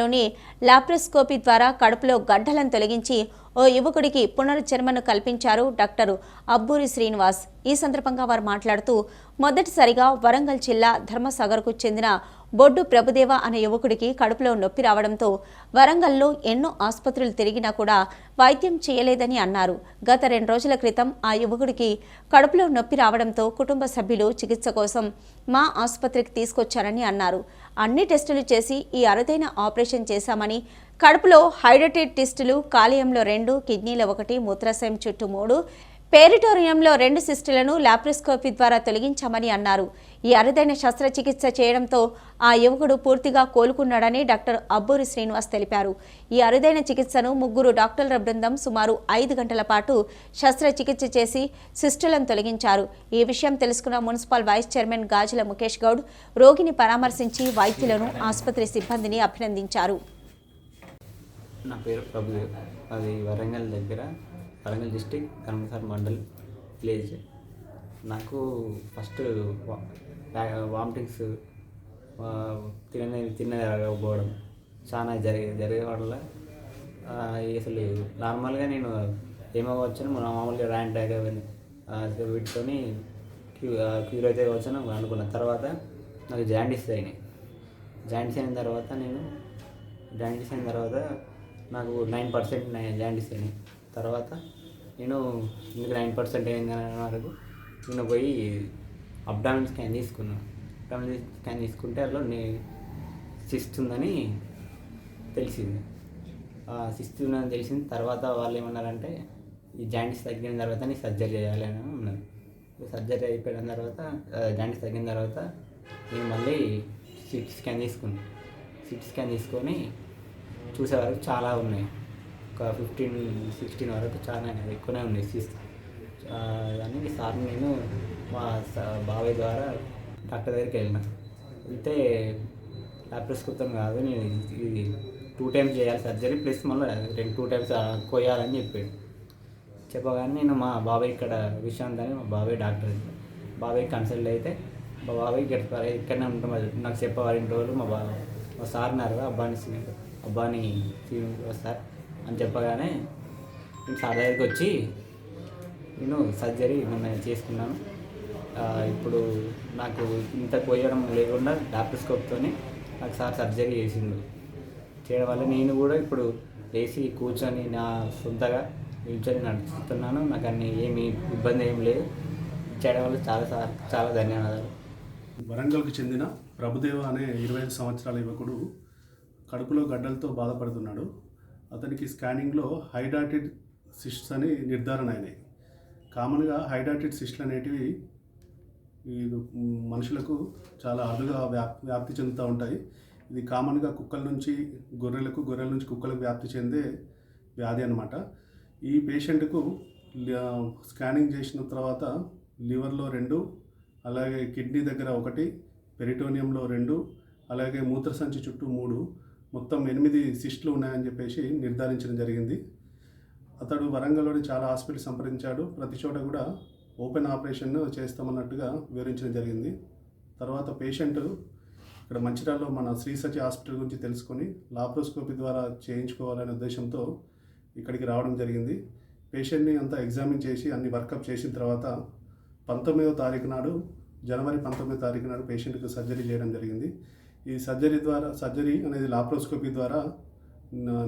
లోని లాప్రోస్కోపీ ద్వారా కడుపులో గడ్డలను తొలగించి ఓ యువకుడికి పునరుజ్జన్మను కల్పించారు డాక్టర్ అబ్బూరి శ్రీనివాస్. ఈ సందర్భంగా వారు మాట్లాడుతూ మొదటిసారిగా వరంగల్ జిల్లా ధర్మసాగర్కు చెందిన బొడ్డు ప్రభుదేవ అనే యువకుడికి కడుపులో నొప్పి రావడంతో వరంగల్లో ఎన్నో ఆసుపత్రులు తిరిగినా కూడా వైద్యం చేయలేదని అన్నారు. గత రెండు రోజుల క్రితం ఆ యువకుడికి కడుపులో నొప్పి రావడంతో కుటుంబ సభ్యులు చికిత్స కోసం మా ఆసుపత్రికి తీసుకొచ్చారని అన్నారు. అన్ని టెస్టులు చేసి ఈ అరుదైన ఆపరేషన్ చేశామని కడుపులో హైడ్రేటెడ్ టెస్టులు కాలేయంలో రెండు కిడ్నీలో ఒకటి మూత్రాశయం చుట్టూ మూడు పేరిటోరియంలో రెండు సిస్టులను లాప్రోస్కోపీ ద్వారా తొలగించామని అన్నారు. ఈ అరుదైన శస్త్రచికిత్స చేయడంతో ఆ యువకుడు పూర్తిగా కోలుకున్నాడని డాక్టర్ అబ్బూరి శ్రీనివాస్ తెలిపారు. ఈ అరుదైన చికిత్సను ముగ్గురు డాక్టర్ల బృందం సుమారు ఐదు గంటల పాటు శస్త్రచికిత్స చేసి సిస్టులను తొలగించారు. ఈ విషయం తెలుసుకున్న municipal vice chairman Gajula Mukesh Goud రోగిని పరామర్శించి వైద్యులను ఆసుపత్రి సిబ్బందిని అభినందించారు. నా పేరు అది వరంగల్ దగ్గర వరంగల్ డిస్టిక్ మండల్ విలేజ్. నాకు ఫస్ట్ వామిటింగ్స్ తినని తినకపోవడం చాలా జరిగే జరిగే వల్ల అసలు నార్మల్గా నేను ఏమో వచ్చాను మామూలుగా ర్యాంట్ అటాక్ పెట్టుకొని క్యూ క్యూర్ అయితే వచ్చాను అనుకున్న. తర్వాత నాకు జాండీస్ అయినాయి. జాండీస్ అయిన తర్వాత నేను జాండీస్ అయిన తర్వాత నాకు నైన్ పర్సెంట్ జాండీస్ అయినాయి. తర్వాత నేను ఇందుకు నైన్ పర్సెంట్ అయింది వరకు నేను పోయి అబ్డామిన్ స్కాన్ తీసుకున్నాను అబ్డామిన్ స్కాన్ తీసుకుంటే అందులో నే సిస్ట్ ఉందని తెలిసింది. ఆ సిస్ట్ ఉందని తెలిసిన తర్వాత వాళ్ళు ఏమన్నారంటే ఈ జాయింట్స్ తగ్గిన తర్వాత నీ సర్జరీ చేయాలి అని సర్జరీ అయిపోయిన తర్వాత జాయింట్స్ తగ్గిన తర్వాత నేను మళ్ళీ సిటీ స్కాన్ తీసుకున్నాను సిటీ స్కాన్ తీసుకొని చూసే వరకు చాలా ఉన్నాయి. ఒక ఫిఫ్టీన్ సిక్స్టీన్ వరకు చాలా ఎక్కువనే ఉన్నాయి సిస్ దాన్ని సార్ నేను మా స- బాబాయ్ ద్వారా డాక్టర్ దగ్గరికి వెళ్ళిన. వెళ్తే లాప్రోస్కోప్తం కాదు నేను ఇది టూ టైమ్స్ చేయాలి సర్జరీ ప్లస్ మళ్ళీ రెండు టూ టైమ్స్ కోయాలని చెప్పాడు. చెప్పగానే నేను మా బాబాయ్ ఇక్కడ విశాంత్ అని మా బాబాయ్ డాక్టర్ బాబాయ్ కన్సల్ట్ అయితే మా బాబాయ్ ఇక్కడ ఇక్కడనే ఉంటాం నాకు చెప్పేవారు ఇంటి రోజులు మా బాబా మా సార్ ఉన్నారు అబ్బాని అబ్బాని సార్ అని చెప్పగానే నేను సార్ దగ్గరికి వచ్చి నేను సర్జరీ మొన్న చేసుకున్నాను. ఇప్పుడు నాకు ఇంత కోయడం లేకుండా డాప్రోస్కోప్తోని నాకు సార్ సర్జరీ చేసిండు. చేయడం వల్ల నేను కూడా ఇప్పుడు లేచి కూర్చొని నా సొంతగా నిల్చొని నడుస్తున్నాను. నాకు అన్ని ఏమి ఇబ్బంది ఏం లేదు. చేయడం వల్ల చాలా సార్ చాలా ధన్యవాదాలు. వరంగల్కు చెందిన ప్రభుదేవ అనే ఇరవై ఐదు సంవత్సరాల యువకుడు కడుపులో గడ్డలతో బాధపడుతున్నాడు. అతనికి స్కానింగ్లో హైడాటిడ్ సిస్ట్స్ అని నిర్ధారణ అయినాయి. కామన్గా హైడాటిడ్ సిస్ట్లు అనేటివి మనుషులకు చాలా అరుదుగా వ్యాప్ వ్యాప్తి చెందుతూ ఉంటాయి. ఇది కామన్గా కుక్కల నుంచి గొర్రెలకు గొర్రెల నుంచి కుక్కలకు వ్యాప్తి చెందే వ్యాధి అన్నమాట. ఈ పేషెంట్కు స్కానింగ్ చేసిన తర్వాత లివర్లో రెండు అలాగే కిడ్నీ దగ్గర ఒకటి పెరిటోనియంలో రెండు అలాగే మూత్రసంచి చుట్టూ మూడు మొత్తం ఎనిమిది సిస్టులు ఉన్నాయని చెప్పేసి నిర్ధారించడం జరిగింది. అతడు వరంగల్లోని చాలా హాస్పిటల్ సంప్రదించాడు. ప్రతి చోట కూడా ఓపెన్ ఆపరేషన్ చేస్తామన్నట్టుగా వివరించడం జరిగింది. తర్వాత పేషెంట్ ఇక్కడ మంచిర్యాలలో మన శ్రీసచి హాస్పిటల్ గురించి తెలుసుకొని లాప్రోస్కోపీ ద్వారా చేయించుకోవాలనే ఉద్దేశంతో ఇక్కడికి రావడం జరిగింది. పేషెంట్ని అంతా ఎగ్జామిన్ చేసి అన్ని వర్కప్ చేసిన తర్వాత పంతొమ్మిదవ తారీఖు నాడు జనవరి పంతొమ్మిదో తారీఖు నాడు పేషెంట్కి సర్జరీ చేయడం జరిగింది. ఈ సర్జరీ ద్వారా సర్జరీ అనేది లాప్రోస్కోపీ ద్వారా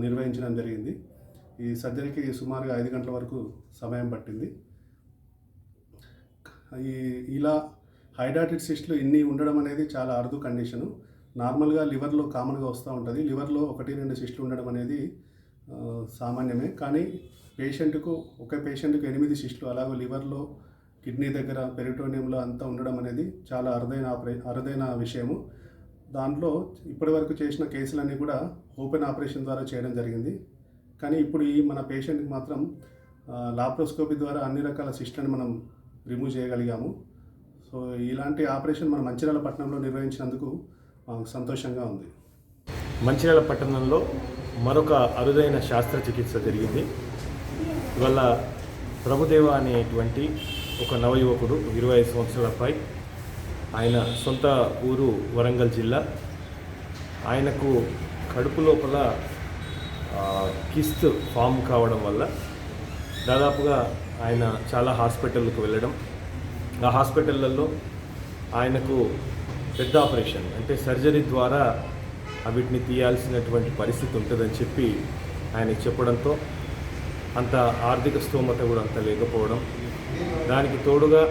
నిర్వహించడం జరిగింది. ఈ సర్జరీకి సుమారుగా ఐదు గంటల వరకు సమయం పట్టింది. ఈ ఇలా హైడ్రాటెడ్ సిస్ట్లు ఇన్ని ఉండడం అనేది చాలా అరుదు కండిషను. నార్మల్గా లివర్లో కామన్గా వస్తూ ఉంటుంది. లివర్లో ఒకటి రెండు సిస్ట్లు ఉండడం అనేది సామాన్యమే. కానీ పేషెంట్కు ఒక పేషెంట్కు ఎనిమిది సిస్ట్లు అలాగే లివర్లో కిడ్నీ దగ్గర పెరిటోనియంలో అంతా ఉండడం అనేది చాలా అరుదైన ఆపరే అరుదైన విషయము. దాంట్లో ఇప్పటివరకు చేసిన కేసులన్నీ కూడా ఓపెన్ ఆపరేషన్ ద్వారా చేయడం జరిగింది. కానీ ఇప్పుడు ఈ మన పేషెంట్కి మాత్రం లాప్రోస్కోపీ ద్వారా అన్ని రకాల సిస్ట్లను మనం రిమూవ్ చేయగలిగాము. సో ఇలాంటి ఆపరేషన్ మన మంచిర్యాల పట్టణంలో నిర్వహించినందుకు మాకు సంతోషంగా ఉంది. మంచిర్యాల పట్టణంలో మరొక అరుదైన శస్త్రచికిత్స జరిగింది. ఇవాళ ప్రభుదేవ అనేటువంటి ఒక నవయువకుడు ఇరవై ఐదు సంవత్సరాలపై ఆయన సొంత ఊరు వరంగల్ జిల్లా. ఆయనకు కడుపు లోపల కిస్త్ ఫామ్ కావడం వల్ల దాదాపుగా ఆయన చాలా హాస్పిటల్కి వెళ్ళడం. ఆ హాస్పిటళ్ళల్లో ఆయనకు పెద్ద ఆపరేషన్ అంటే సర్జరీ ద్వారా వీటిని తీయాల్సినటువంటి పరిస్థితి ఉంటుందని చెప్పి ఆయనకి చెప్పడంతో అంత ఆర్థిక స్తోమత కూడా అంత లేకపోవడం. దానికి తోడుగా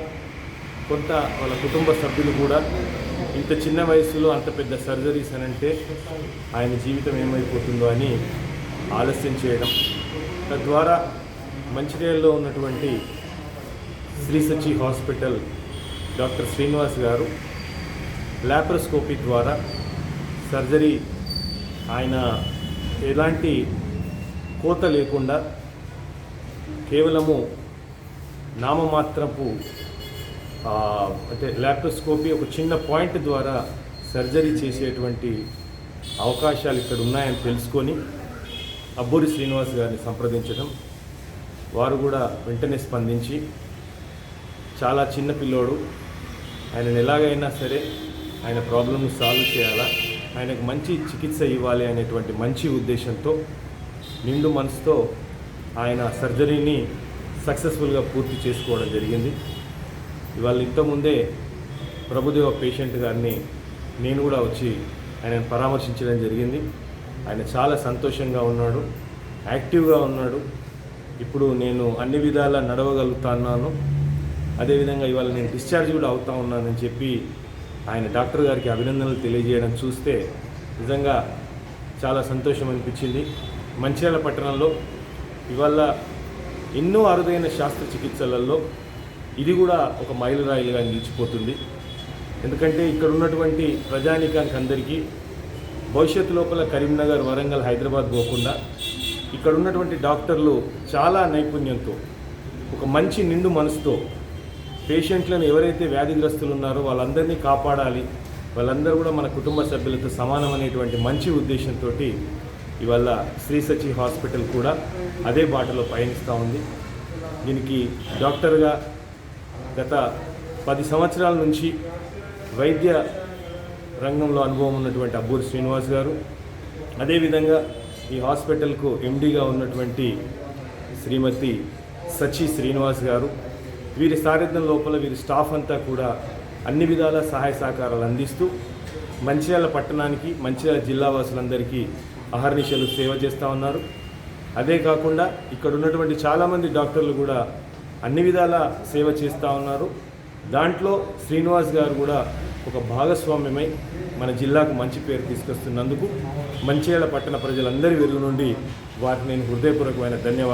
కొంత వాళ్ళ కుటుంబ సభ్యులు కూడా ఇంత చిన్న వయసులో అంత పెద్ద సర్జరీస్ అని అంటే ఆయన జీవితం ఏమైపోతుందో అని ఆలస్యం చేయడం. తద్వారా మంచిర్యాలలో ఉన్నటువంటి Sri Sachi hospital doctor Srinivas garu laparoscopy ద్వారా సర్జరీ ఆయన ఎలాంటి కోత లేకుండా కేవలము నామమాత్రపు అంటే ల్యాప్రోస్కోపీ ఒక చిన్న పాయింట్ ద్వారా సర్జరీ చేసేటువంటి అవకాశాలు ఇక్కడ ఉన్నాయని తెలుసుకొని అబ్బూరి శ్రీనివాస్ గారిని సంప్రదించడం వారు కూడా వెంటనే స్పందించి చాలా చిన్న పిల్లోడు ఆయనను ఎలాగైనా సరే ఆయన ప్రాబ్లమ్ని సాల్వ్ చేయాలా ఆయనకు మంచి చికిత్స ఇవ్వాలి అనేటువంటి మంచి ఉద్దేశంతో నిండు మనసుతో ఆయన సర్జరీని సక్సెస్ఫుల్గా పూర్తి చేసుకోవడం జరిగింది. ఇవాళ ఇంతకుముందే ప్రభుదేవ పేషెంట్ గారిని నేను కూడా వచ్చి ఆయనను పరామర్శించడం జరిగింది. ఆయన చాలా సంతోషంగా ఉన్నాడు యాక్టివ్గా ఉన్నాడు. ఇప్పుడు నేను అన్ని విధాలా నడవగలుగుతున్నాను. అదేవిధంగా ఇవాళ నేను డిశ్చార్జ్ కూడా అవుతా ఉన్నానని చెప్పి ఆయన డాక్టర్ గారికి అభినందనలు తెలియజేయడం చూస్తే నిజంగా చాలా సంతోషం అనిపించింది. మంచిర్యాల పట్టణంలో ఇవాళ ఎన్నో అరుదైన శస్త్రచికిత్సలలో ఇది కూడా ఒక మైలురాయిలుగా నిలిచిపోతుంది. ఎందుకంటే ఇక్కడ ఉన్నటువంటి ప్రజానీకానికి అందరికీ భవిష్యత్తు లోపల కరీంనగర్ వరంగల్ హైదరాబాద్ పోకుండా ఇక్కడ ఉన్నటువంటి డాక్టర్లు చాలా నైపుణ్యంతో ఒక మంచి నిండు మనసుతో పేషెంట్లను ఎవరైతే వ్యాధిగ్రస్తులు ఉన్నారో వాళ్ళందరినీ కాపాడాలి. వాళ్ళందరూ కూడా మన కుటుంబ సభ్యులతో సమానం అనేటువంటి మంచి ఉద్దేశంతో ఇవాళ శ్రీ సచి హాస్పిటల్ కూడా అదే బాటలో పయనిస్తూ ఉంది. దీనికి డాక్టర్గా గత పది సంవత్సరాల నుంచి వైద్య రంగంలో అనుభవం ఉన్నటువంటి అబ్బూరి శ్రీనివాస్ గారు. అదేవిధంగా ఈ హాస్పిటల్కు ఎండీగా ఉన్నటువంటి శ్రీమతి సచి శ్రీనివాస్ గారు. వీరి సారథ్యం లోపల వీరి స్టాఫ్ అంతా కూడా అన్ని విధాల సహాయ సహకారాలు అందిస్తూ మంచిర్యాల పట్టణానికి మంచిర్యాల జిల్లా వాసులందరికీ అహర్నిశలు సేవ చేస్తూ ఉన్నారు. అదే కాకుండా ఇక్కడ ఉన్నటువంటి చాలామంది డాక్టర్లు కూడా అన్ని విధాల సేవ చేస్తూ ఉన్నారు. దాంట్లో శ్రీనివాస్ గారు కూడా ఒక భాగస్వామ్యమై మన జిల్లాకు మంచి పేరు తీసుకొస్తున్నందుకు మంచిర్యాల పట్టణ ప్రజలందరి వెలుగు నుండి వారికి నేను హృదయపూర్వకమైన ధన్యవాదాలు.